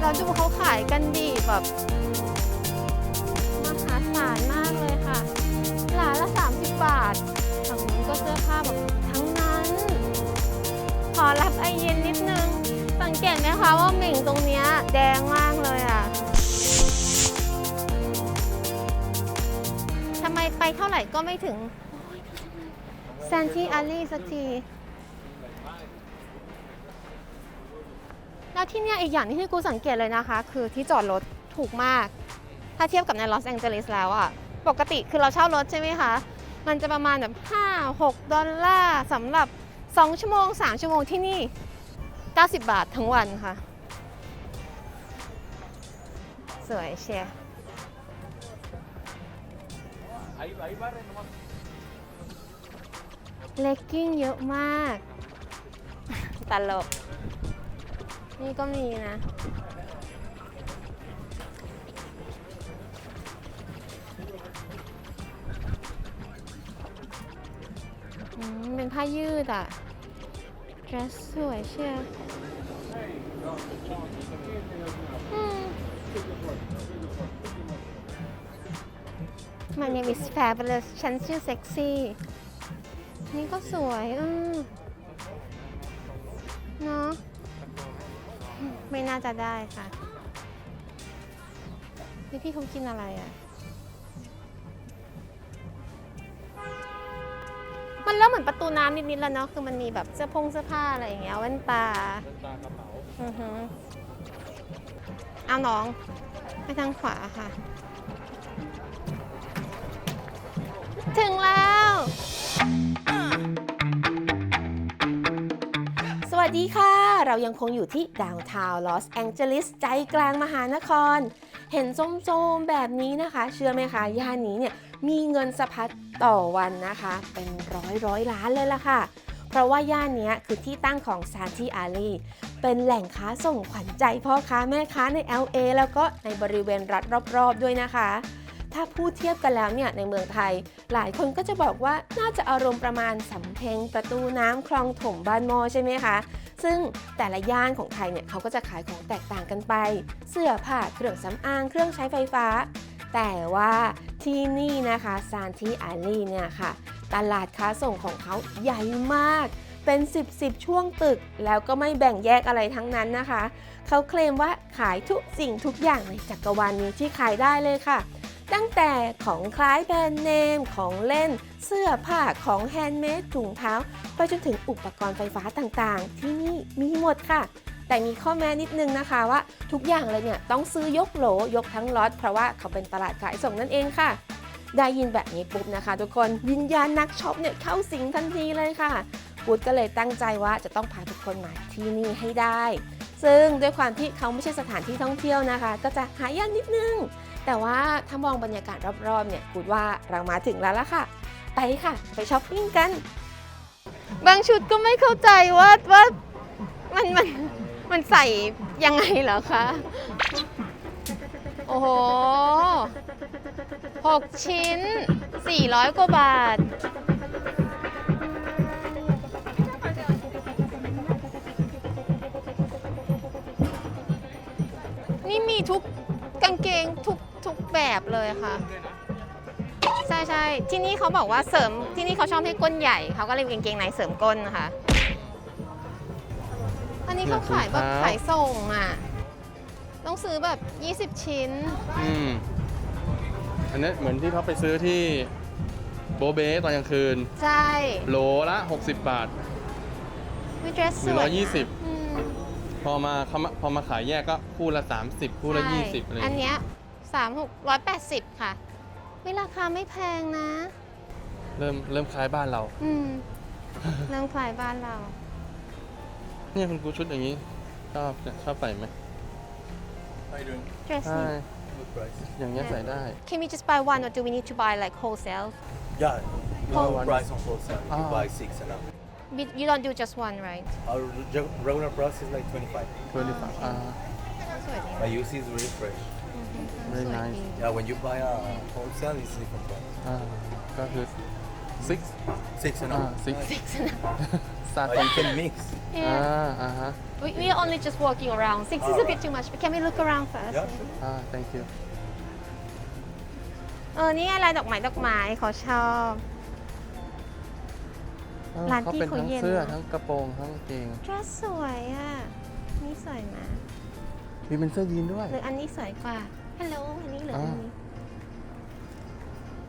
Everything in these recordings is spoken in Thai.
เราดูเขาขายกันดีแบบมหาศาลมากเลยค่ะหลาละ 30 บาทฝั่งนู้นก็เสื้อผ้าแบบทั้งนั้น ขอรับไอเย็นนิดนึง สังเกตไหมคะว่าหม่งตรงเนี้ยแดงมากเลยอะทำไมไปเท่าไหร่ก็ไม่ถึงแซนที่อารีสักที แล้วที่เนี่ยอีกอย่างที่กูสังเกตเลยนะคะ คือที่จอดรถถูกมาก ถ้าเทียบกับในลอสแองเจลิสแล้วอะปกติคือเราเช่ารถใช่ไหมคะ มันจะประมาณแบบ 5 6 ดอลลาร์สำหรับ 2 ชั่วโมง 3 ชั่วโมงที่นี่ 90 บาททั้งวันค่ะ สวยเชียร์เลกกิ้งเยอะมาก ตลก นี่ก็มีนะ เป็นผ้ายืดอะ dress สวยเชียวอืม My name is Fabulous ฉันชื่อ Sexy นี่ก็สวย อืมเนาะ ไม่น่าจะได้ค่ะ นี่พี่เขากินอะไรอะ่ะ มันเริ่มเหมือนประตูน้ำนิดๆแล้วเนาะ คือมันมีแบบเสื้อพงเสื้อผ้าอะไรอย่างเงี้ยแว่นตาอือฮึเอาน้อง ไปทางขวาค่ะ ถึงแล้ว สวัสดีค่ะ เรายังคงอยู่ที่ดาวน์ทาวน์ลอสแองเจลิสใจกลางมหานคร เห็นส้มๆแบบนี้นะคะ เชื่อไหมคะ ย่านนี้เนี่ยมีเงินสะพัดต่อวันนะคะ เป็นร้อยร้อยล้านเลยล่ะค่ะ เพราะว่าย่านนี้คือที่ตั้งของซานที่อารีเป็นแหล่งค้าส่งขวัญใจพ่อค้าแม่ค้าใน LA แล้วก็ในบริเวณรัฐรอบๆด้วยนะคะถ้าพูดเทียบกันแล้วเนี่ยในเมืองไทย หลายคนก็จะบอกว่าน่าจะอารมณ์ประมาณสำเพ็งประตูน้ำคลองถมบ้านมอใช่ไหมคะ ซึ่งแต่ละย่านของไทยเนี่ยเขาก็จะขายของแตกต่างกันไป เสื้อผ้าเครื่องสำอางเครื่องใช้ไฟฟ้า แต่ว่าที่นี่นะคะซานทีอารีเนี่ยค่ะ ตลาดค้าส่งของเขาใหญ่มากเป็น 10 10 ช่วงตึก แล้วก็ไม่แบ่งแยกอะไรทั้งนั้นนะคะ เขาเคลมว่าขายทุกสิ่งทุกอย่างในจักรวาลนี้ที่ขายได้เลยค่ะ ตั้งแต่ของคล้ายแบรนด์เนม ของเล่น เสื้อผ้าของแฮนด์เมดถุงเท้า ไปจนถึงอุปกรณ์ไฟฟ้าต่างๆ ที่นี่มีหมดค่ะ แต่มีข้อแม้นิดนึงนะคะว่าทุกอย่างเลยเนี่ยต้องซื้อยกโหลยกทั้งล็อตเพราะว่าเขาเป็นตลาดขายส่งนั่นเองค่ะได้ยินแบบนี้ปุ๊บนะคะ ทุกคนวิญญาณนักช็อปเนี่ยเข้าสิงทันทีเลยค่ะกูดก็เลยตั้งใจว่าจะต้องพาทุกคนมาที่นี่ให้ได้ ซึ่งด้วยความที่เขาไม่ใช่สถานที่ท่องเที่ยวนะคะ ก็จะหายากนิดนึง แต่ว่าถ้ามองบรรยากาศรอบๆเนี่ยกูดว่าเรามาถึงแล้วละค่ะ ไปค่ะ ไปช้อปปิ้งกัน บางชุดก็ไม่เข้าใจว่าว่ามันมันมันใส่ยังไงเหรอคะ โอ้โหหกชิ้น 400 กว่าบาท นี่มีทุกกางเกงทุก ทุกแบบเลยค่ะ ใช่ใช่ที่นี่เขาบอกว่าเสริมที่นี่เขาชอบให้ก้นใหญ่เขาก็เลยมีกางเกงในเสริมก้นนะคะอันนี้เขาขายแบบครับขายส่งอะ ต้องซื้อแบบ 20 ชิ้น อืมอันนี้เหมือนที่เขาไปซื้อที่โบเบ้ตอนกลางคืน ใช่โหลละ 60 บาท วิดเดรสสหนึ่งวร้อยยยี่นะสิบอืม พอมาเขามาพอมาขายแยกก็คู่ละ 30 คู่ละ ใช่20อะไรออัย่านงเงี้ย เนี้ย สามหกร้อยแปดสิบค่ะวิราคาไม่แพงนะ เริ่มเริ่มคล้ายบ้านเรา อืม เริ่มคล้ายบ้านเรา เนี่ยคุณครูชุดอย่างนี้ชอบเนี่ยชอบใส่ไหม How you doing? dress ใช่นี้ Good price. อย่างเงี้ยใส่ได้ Can we just buy one or do we need to buy like wholesale Yeah, no one price on wholesale. You Ah. buy six and up. We- you don't do just one right Our re- regular price is like 25. 25อ่า สวยดี My UC is really fresh. ไม่สวย nice ดี Yeah, when you buy a wholesale, it's different price. อ่าก็คือ six Six and อ่า all. six six start Uh, from you can mix. อ่า yeah อ่าฮะ we we are only just walking around six is a bit too much but can we look around first Yeah, sure. อ่า thank you เออ นี่ไงลายดอกไม้ดอกไม้เขาชอบเออร้านเขาพี่เป็นเขาทั้งเย็นเสื้อนะ ทั้งกระโปรงทั้งกางเกง dress สวยอะ นี่สวยมากมีเป็นเสื้อยีนด้วย หรืออันนี้สวยกว่าฮัลโหล อันนี้หรืออันนี้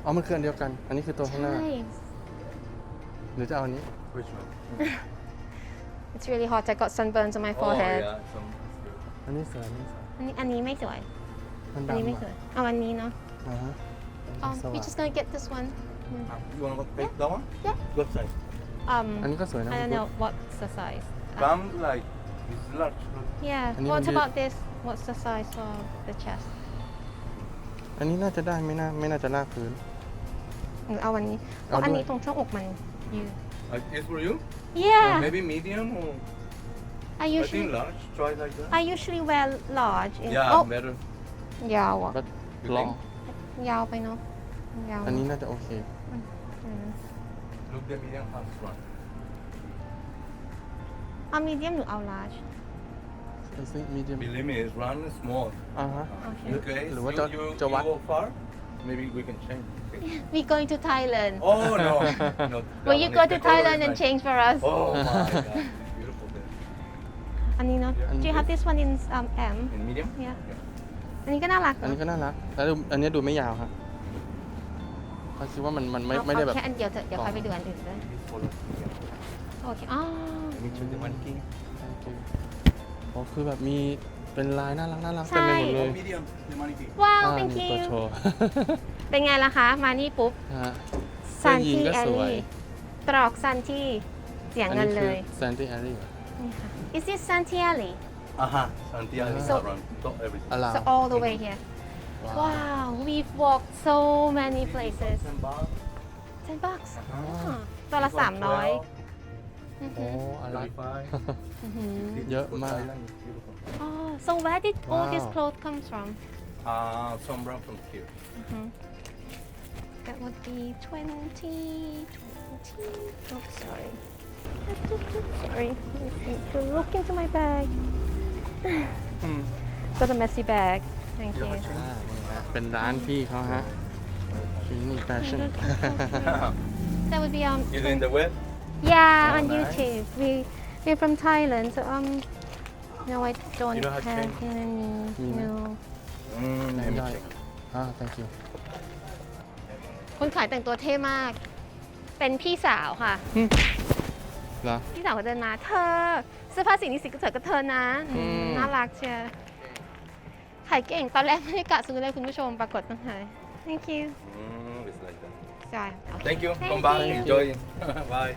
อ๋อ มันคืออันเดียวกัน อันนี้คือตัวข้างหน้า ใช่ หรือจะเอาอันนี้ Which one? It's really hot I got sunburns on my forehead Oh, yeah. Some, อันนี้สวยอันนี้สวย อันนี้อันนี้ไม่สวย มัน อันนี้ ดำ ไม่สวย เอาอันนี้เนาะ อ่าฮะ um สว่าง we just gonna get this one you want to take that one? Yeah. What size? um อันนี้ก็สวยนะ I don't know what's the size Come like it's large. yeah อันนี้ what มันยืด about this what's the size of the chest อันนี้น่าจะได้ไม่น่าไม่น่าจะลากพื้น หรือเอาอันนี้เพเอาราะอันด้วย นี้ตรงช่วงอกมันยืด Uh, it's for you? yeah Or maybe medium or I I think usually large. Try like that. I usually wear large in yeah, โอ้ better. ยาวอะ but You ลอง think? ยาวไปเนาะยาวอันนี้น่าจะโอเค อืม Look the medium comes front. เอา medium หรือเอา large I think medium Believe me, it's run small. อ่าฮะ Okay. Okay. Lu- what you, the- you, the you what? go far? Maybe we can change. Okay? we going to Thailand Oh no. no that will you one go is- to the color Thailand is and nice. change for us Oh my god, it's beautiful there. อันนี้เนาะ Yeah. do you have this one in um, M In medium? yeah อันนี้ก็น่ารัก อันนี้ เนาะ ก็น่ารักแล้วดูอันนี้ดูไม่ยาวครับเขาคิดว่ามันมันไม่ เอา ไม่ได้ เอา แบบ แค่อันเดียวเถอะเดี๋ยวค่อยไปดูอันอื่นด้วย This follows medium. โอเคอ๋อ Let me check the mannequin. Thank you อ๋อคือแบบมีเป็นลายน่ารักน่ารักเต็มไปหมดเลย Oh, medium, the mannequin. ว้าวอ่า thank มีตัว you โชว์เป็นไงล่ะคะ มานี่ปุ๊บนะฮะซันเสื้อยีนที่ก็แอสวยรี่ตรอกซันที่เสียเงินเลยแซนตี้แอรี่นี่ค่ะ is this Santi Alley Aha, Santiago So- around top everything. อลาว so all the way here ว้าว wow we've walked so many places Ten baht. 10 bucks อ่าอ่าตัวละ This one 300 12, อือ โอ้ หือ อะไร 35. อือหือ This Yeah, for man. Thailand is beautiful. Oh, so where did all these Wow. clothes comes from? Uh, some brown from here. Mhm. That would be 20, 20. Oh, sorry. Sorry. To look into my bag. อืม Got a messy bag. Thank you. อ่านี่ฮะเป็นร้านพี่เขาฮะฟินี่แฟชั่น That would be um. Is it in the web? Yeah, Oh, on nice. YouTube. We we're from Thailand, so um. No, I don't You don't have have change? any. Mm. No. Mm, let me Yeah. check. อ่า thank you คนขายแต่งตัวเท่มาก เป็นพี่สาวค่ะ เหรอ พี่สาวเขาเดินมาเธอเสื้อผ้าสีนี้สีก็สวยกับเธอนะอืมอืม น่ารักเชียวขายเก่งตอนแรกไม่ได้กะซื้อเลยคุณผู้ชมปรากฏต้องขาย thank you Mm, it's like that. ใช่โอเค Thank you. Thank Come back. you. Enjoy. Bye.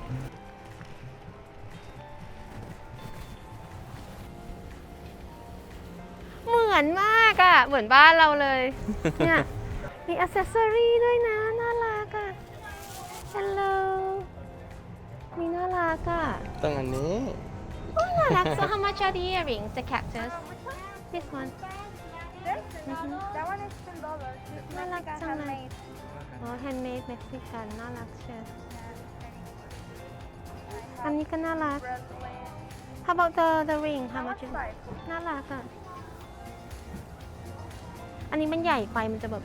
เหมือนมากอะเหมือนบ้านเราเลย เนี่ย มีอ c เซสซอรี่ด้วยนะ น่ารักอะ hello มีน่ารักอะต้องอันนี้โอ้ยน่ารัก so how much are the earrings the cactus this one Mhm. That one is ten dollars. It's I like Mexican some handmade. อ๋อ handmade Mexican น่ารักเชียวอันนี้ก็น่ารัก Brazilian. how about the the ring how How much much is size? น่ารักอะอันนี้มันใหญ่ไปมันจะแบบ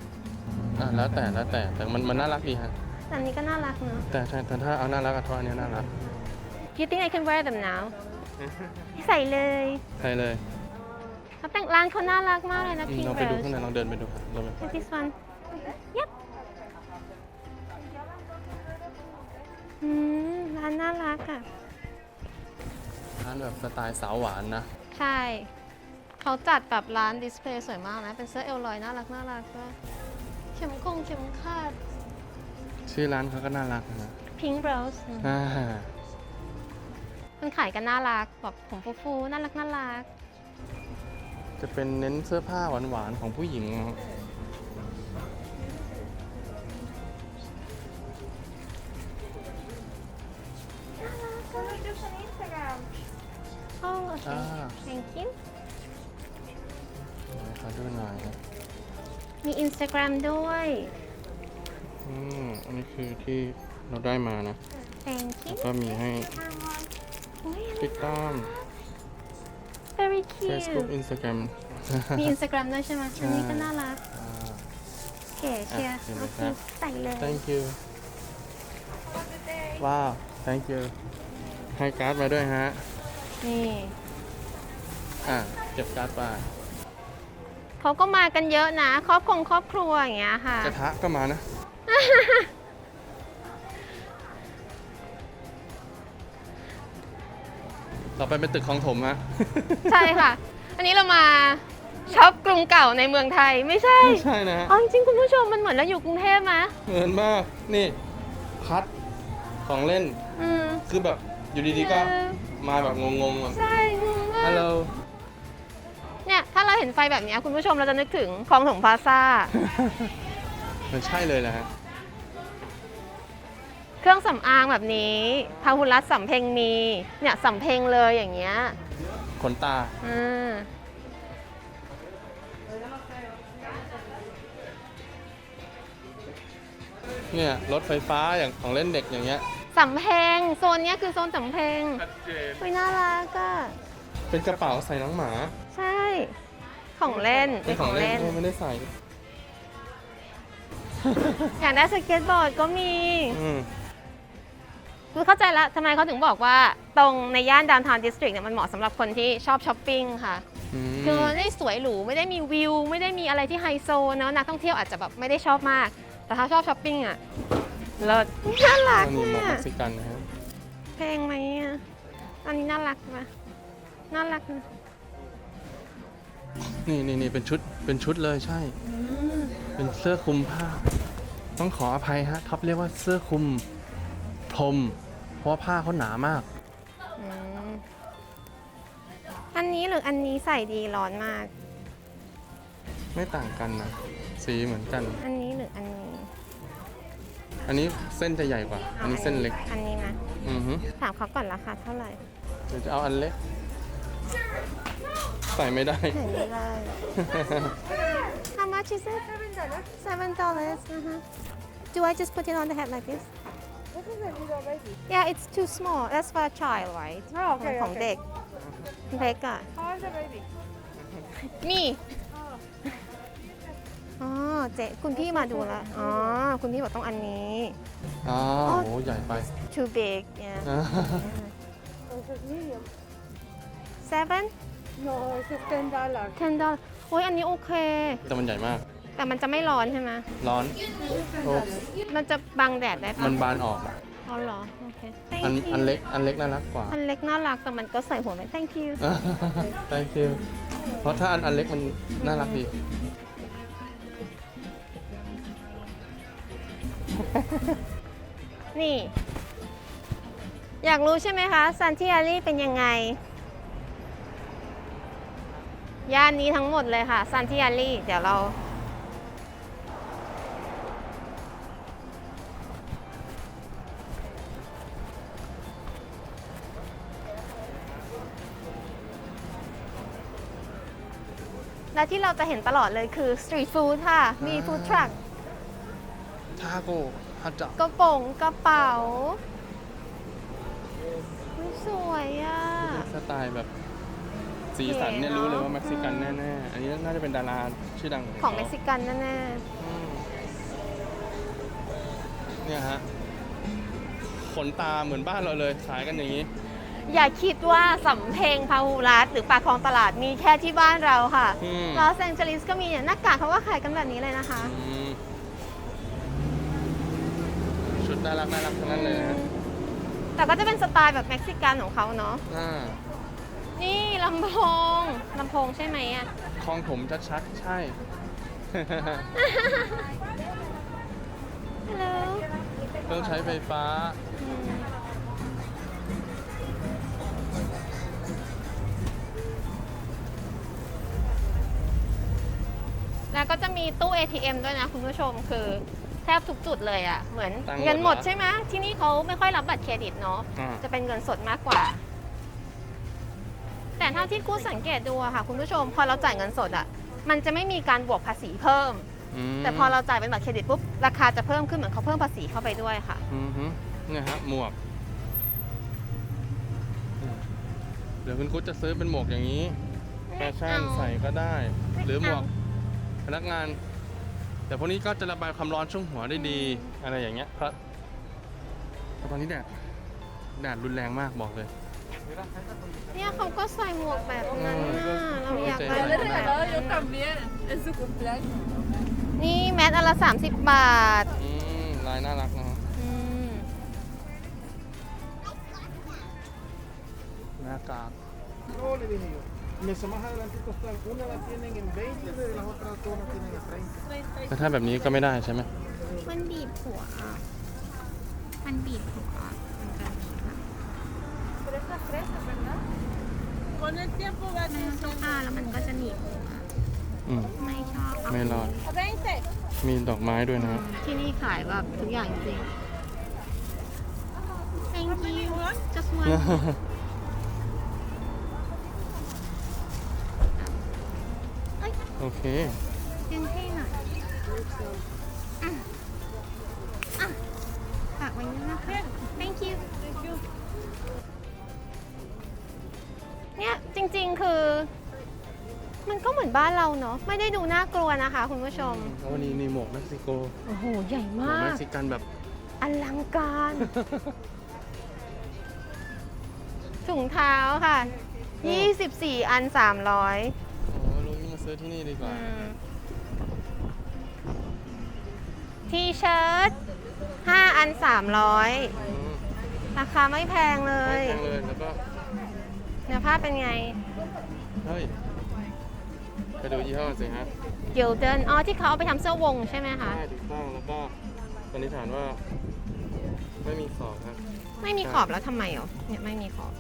อ่าแล้วแต่แล้วแต่แต่มันมันน่ารักดีฮะแต่อันนี้ก็น่ารักเนอะ แต่ใช่แต่ถ้าเอาน่ารักกับทออันเนี้ยน่ารัก You think I can wear them now ใส่เลยใช่เลยเขาแต่งร้านเขาน่ารักมากเลยนะอืม Pink ลองไปดู Rose ข้างในลองเดินไปดูครับลองไป Is this one Yep อืมร้านน่ารักอะ ร้านแบบสไตล์สาวหวานนะ ใช่ เขาจัดแบบร้านดิสเพลย์สวยมากนะ เป็นเสื้อเอลลอยน่ารักน่ารักก็เข็มคงเข็มขัดชื่อร้านเขาก็น่ารักนะ Pink Rose อ่าคนขายกันน่ารักแบบผมฟูๆน่ารักน่ารัก จะเป็นเน้นเสื้อผ้าหวานๆของผู้หญิง Instagram. โอ้โอเคอ่า thank you ขอดูหน่อยครับมี Instagram ด้วย อืมอันนี้คือที่เราได้มานะ thank แล้ว you ก็มีให้โอ้ยอันตินี้ ดตาม very cute Facebook Instagram มี Instagram ด้วยใช่ไหมใช่อันนี้ก็น่ารัก อ่า เก๋เชียร์อะเห็นไหมโอเคครับ ใส่เลย thank you ว้าว thank you ให้การ์ดมาด้วยฮะ นี่อะเก็บการ์ดไปเขาก็มากันเยอะนะ ครอบครัวครอบครัวอย่างเงี้ยค่ะ กระทะก็มานะ ต่อไปเป็นตึกของถมฮะ ใช่ค่ะ อันนี้เรามาช็อปกรุงเก่าในเมืองไทยไม่ใช่ไม่ใช่นะฮะเอาจริงๆคุณผู้ชมมันเหมือนเราอยู่กรุงเทพไหมเหมือนมาก นี่ พัดของเล่น อืม คือแบบ อยู่ดีๆก็เออมาแบบงงๆแบบใช่งงมาฮัลโหล กเนี่ยถ้าเราเห็นไฟแบบเนี้ยคุณผู้ชมเราจะนึกถึงคลองถมพลาซ่า มันใช่เลยนะฮะ เครื่องสำอางแบบนี้พาหุรัตน์สำเพ็งมี เนี่ยสำเพ็งเลยอย่างเงี้ยขนตาอืมเนี่ยรถไฟฟ้าอย่างของเล่นเด็กอย่างเงี้ย สำเพ็งโซนเนี้ยคือโซนสำเพ็งอุ้ยน่ารักอะเป็นกระเป๋าใส่น้องหมาใช่ ของเล่นเป็นของเล่นเออไม่ได้ใส่ อยากได้สเก็ตบอร์ดก็มีอืมคือเข้าใจแล้วทำไมเขาถึงบอกว่าตรงในย่านดาวน์ทาวน์ดิสตริกเนี่ยมันเหมาะสำหรับคนที่ชอบช้อปปิ้งค่ะอืมคือมันไม่ได้สวยหรูไม่ได้มีวิว ไม่ได้มีอะไรที่ไฮโซเนอะนักท่องเที่ยวอาจจะแบบไม่ได้ชอบมาก แต่ถ้าชอบช้อปปิ้งอะ เลิศน่ารักอันนี้หมวกอะเม็กซิกันนะฮะเพลงไหมอะอันนี้น่ารักไหมน่ารักนะนี่นี่นี่เป็นชุดเป็นชุดเลยใช่ เป็นเสื้อคลุมผ้า ต้องขออภัยฮะท็อปเรียกว่าเสื้อคลุมพรมเพราะว่าผ้าเขาหนามาก อืมอันนี้หรืออันนี้ใส่ดีร้อนมาก ไม่ต่างกันนะ สีเหมือนกัน อันนี้หรืออันนี้ อันนี้เส้นจะใหญ่กว่า อันนี้เส้นเล็ก อันนี้นะอือฮึถามเขาก่อนราคาเท่าไหร่เดี๋ยวจะเอาอันเล็ก ใส่ไม่ได้ ไหนไม่ได้ How much is it? Seven dollars. Uh-huh. Do I just put it on the head like this? This is a little baby. Yeah, it's too small. That's for a child, right? Oh, okay, ของ okay. เด็กเล็กอะ How is the baby? มี อ๋อเจ๊คุณพี่มาดูละอ๋อคุณพี่บอกต้องอันนี้อ๋อโหใหญ่ไป too big yeah Oh, this is medium. seven No, it's just ten dollars. ten dollar โอ้ยอันนี้โอเค แต่มันใหญ่มาก แต่มันจะไม่ร้อนใช่ไหมร้อนโอ้มันจะบังแดดได้ปะมันบานออกอะอ๋อเหรอโอเค อัน Thank you อันเล็ก อันเล็กน่ารักกว่า อันเล็กน่ารักแต่มันก็ใส่หัวไว้ thank you thank you เพราะถ้าอันอันเล็กมันน่ารักดี นี่ อยากรู้ใช่ไหมคะซันติอารีเป็นยังไง ย่านนี้ทั้งหมดเลยค่ะซันติอารีเดี๋ยวเรา และที่เราจะเห็นตลอดเลยคือสตรีทฟู้ดค่ะ มีฟู้ดทรัค ทาโก ฮัจจะกระโปรงกระเป๋าอุ๊ยสวยอะ สไตล์แบบสีสันเนี่ยเก๋เนอะ รู้เลยว่าเม็กซิกันแน่ๆ อันนี้น่าจะเป็นดาราชื่อดังของเม็กซิกันแน่อืมเนี่ยฮะ ขนตาเหมือนบ้านเราเลยขายกันอย่างนี้ ๆอย่าคิดว่าสำเพ็งพาหุรัตน์หรือปากคลองตลาดมีแค่ที่บ้านเราค่ะอืมลอสแองเจลิสก็มีเนี่ยหน้ากากเขาก็ขายกันแบบนี้เลยนะคะ อืมชุด น่ารักน่ารักทั้งนั้นเลยนะแต่ก็จะเป็นสไตล์แบบเม็กซิกันของเขาเนาะ อ่านี่ลำโพงลำโพงใช่ไหมอะ คลองถมชัดๆใช่ ฮัลโหลเครื่องใช้ไฟฟ้า แล้วก็จะมีตู้ ATM ด้วยนะคุณผู้ชมคือ แทบทุกจุดเลยอะ่ะเหมือนตังค์หมดเงินหมดเหรอ ใช่ไหมที่นี่เขาไม่ค่อยรับบัตรเครดิตเนาะอ่าจะเป็นเงินสดมากกว่า แต่เท่าที่กูสังเกตดูอะค่ะ คุณผู้ชมพอเราจ่ายเงินสดอะมันจะไม่มีการบวกภาษีเพิ่ม มแต่พอเราจ่ายเป็นบัตรเครดิตปุ๊บราคาจะเพิ่มขึ้นเหมือนเขาเพิ่มภาษีเข้าไปด้วยค่ะ อือฮึเนี่ยฮะหมวกอืมเดี๋ยวคุณกุ๊ดจะซื้อเป็นหมวกอย่างนี้แฟชั่นไม่เอาใส่ก็ได้ไม่หรือหมวกเอาพนักงาน แต่พวกนี้ก็จะระบายความร้อนช่วงหัวได้ดีอะไรอย่างเงี้ยเพราะเพราะตอนนี้แดดแดดรุนแรงมากบอกเลย เนี่ยเขาก็ใส่หมวกแบบนั้นเอน่ะอเราอยากได้เข้าใจแบบ No, นั้น yo también. Es su cumpleaños. นี่แมสอันละ 30 บาทอืมลายน่ารักนะฮะอืมหน้ากาก No, le dije yo. Mes más adelantito están, una la tienen en 20 y las otras dos la tienen en 30. แต่ถ้าแบบนี้ก็ไม่ได้ใช่ไหมมันบีบหัว มันบีบหัวมันจะบีบอะ Fresas, fresas, ¿verdad? Con el tiempo va a มัน ser เสื้อผ้าแล้วมันก็จะหนีบหัวอืม ไม่ชอบเาไม่รอด a 20. มีดอกไม้ด้วยนะฮะที่นี่ขายแบบทุกอย่างจริง Thank you just one โอเคยังเท่หน่อยอะอะฝากไว้นี่นะคะ thank you เนี่ยจริงๆคือ มันก็เหมือนบ้านเราเนาะไม่ได้ดูน่ากลัวนะคะ คุณผู้ชม แล้ววันนี้มีหมวกเม็กซิโกโอ้โห ใหญ่หมวกมาเม็กก ซิกันแบบ อลังการ ถุงเท้าค่ะ 24 อัน 300โอ้ลุงมา ซื้อที่นี่ดีกว่า ทีเชิ้ต5อัน 300 อืมราคาไม่แพงเลไม่ย แพงเลยแล้วก็ เนื้อผ้าเป็นไง เฮ้ย ไปดูยี่ห้อสิฮะเกลเดนอ๋อ ที่เขาเอาไปทำเสื้อวงใช่ไหมคะ ใช่ถูกต้องแล้วก็สันนิษฐานว่าไม่มีขอบครับไม่มีขอบแล้วทำไมอ๋อเนี่ยไม่มีขอบ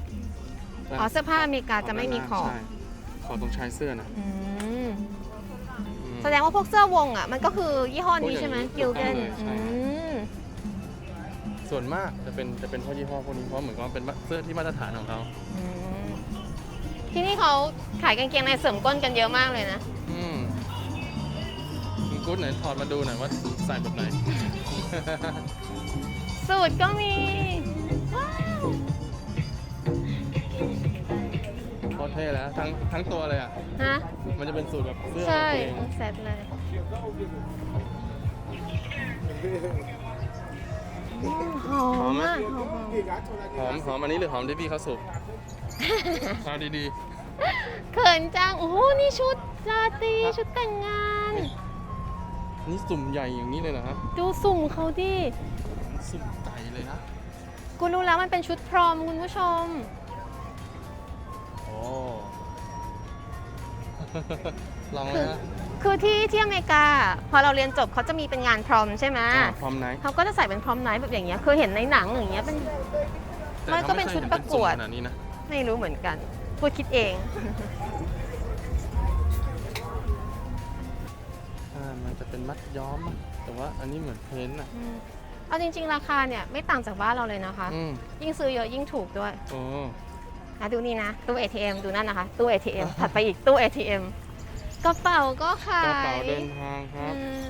อ๋อ เสื้อผ้าอเมริกาจะไม่มีขอบ ใช่ขอบตรงชายเสื้อนะอืมอืม แสดงว่าพวกเสื้อวงอะมันก็คือยี่ห้อนี้ใช่ไหมพวกเกอย่าลงเดนี้นถูกต้องเลยใช่อืมส่วนมากจะเป็นจะเป็นพวกยี่ห้อพวกนี้เพราะเหมือนกับว่าเป็นเสื้อที่มาตรฐานของเขาอืมที่นี่เขาขายกางเกงในเสริมก้นกันเยอะมากเลยนะอืมคุณกุ๊ดไหนถอดมาดูหน่อยว่าใส่แบบไหน สูตรก็มีว้าวโคตรเท่แล้วทั้งทั้งตัวเลยอะฮะ มันจะเป็นสูตรแบบเสื้อใช่กางเกงทั้งเซตเลยอืมหอมอะหอมหอมหอมอันนี้หรือหอมที่พี่เขาสูบเอาดีเขินจังโอ้โหนี่ชุดราตรีชุดแต่งงาน ๆ นี่สุ่มใหญ่อย่างนี้เลยเหรอฮะดูสุ่มเขาดิ สุ่มใจเลยนะ กูรู้แล้วมันเป็นชุดพรอมคุณผู้ชม ลองเลยฮะคือที่ที่อเมริกา พอเราเรียนจบเขาจะมีเป็นงานพรอมใช่ไหมอ่าพร้อมไหนเขาก็จะใส่เป็นพรอมไนท์แบบอย่างเงี้ยคือเห็นในหนังอย่างเงี้ยเป็นแต่มันก็เป็นชุดประกวดเขาไม่เคยเห็นเป็นสุ่มขนาดนี้นะไม่รู้เหมือนกันพูดคิดเองอ่ามันจะเป็นมัดย้อมอะแต่ว่าอันนี้เหมือนเพ้นท์อะอืมเอาจริง ๆ ราคาเนี่ยไม่ต่างจากบ้านเราเลยนะคะอืมยิ่งซื้อเยอะยิ่งถูกด้วยโอ้อะดูนี่นะ ตู้ ATM ดูนั่นนะคะ ตู้ ATM ถัดไปอีกตู้ ATM กระเป๋าก็ขากระเป๋ายเดินทางครับ อืม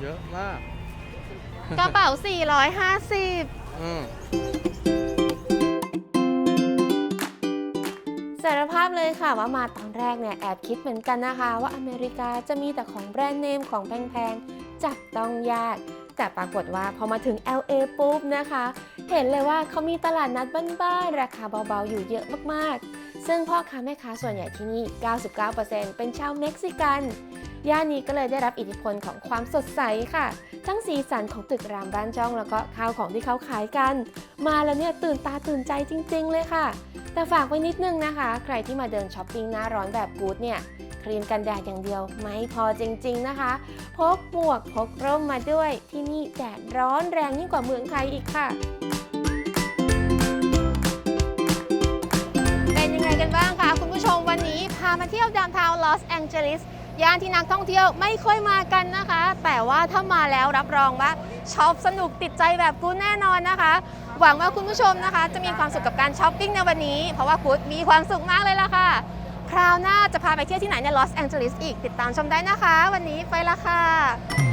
เยอะมาก กระเป๋า 450 อืมสารภาพเลยค่ะว่ามาตอนแรกเนี่ยแอบคิดเหมือนกันนะคะ ว่าอเมริกาจะมีแต่ของแบรนด์เนมของแพงๆจับต้องยาก แต่ปรากฏว่าพอมาถึง LA ปุ๊บนะคะ เห็นเลยว่าเขามีตลาดนัดบ้านๆราคาเบาๆอยู่เยอะมากๆ ซึ่งพ่อค้าแม่ค้าส่วนใหญ่ที่นี่ 99%เป็นชาวเม็กซิกัน ย่านนี้ก็เลยได้รับอิทธิพลของความสดใสค่ะ ทั้งสีสันของตึกรามบ้านจ้องแล้วก็ข้าวของที่เขาขายกัน มาแล้วเนี่ยตื่นตาตื่นใจจริง ๆ เลยค่ะ แต่ฝากไว้นิดนึงนะคะ ใครที่มาเดินช้อปปิ้งหน้าร้อนแบบกู๊ดเนี่ย ครีมกันแดดอย่างเดียว ไม่พอจริง ๆนะคะ พกหมวกพกร่มมาด้วยที่นี่แดดร้อนแรงยิ่งกว่าเมืองไทยอีกค่ะเป็นยังไงกันบ้างคะคุณผู้ชมวันนี้พามาเที่ยวดาวน์ทาวน์ลอสแองเจลิสย่านที่นักท่องเที่ยวไม่ค่อยมากันนะคะ แต่ว่าถ้ามาแล้วรับรองว่าช็อปสนุกติดใจแบบกูแน่นอนนะคะ หวังว่าคุณผู้ชมนะคะ จะมีความสุขกับการช้อปปิ้งในวันนี้ เพราะว่ากูมีความสุขมากเลยล่ะค่ะ คราวหน้าจะพาไปเที่ยวที่ไหนในลอสแองเจลิสอีกติดตามชมได้นะคะ วันนี้ไปละค่ะ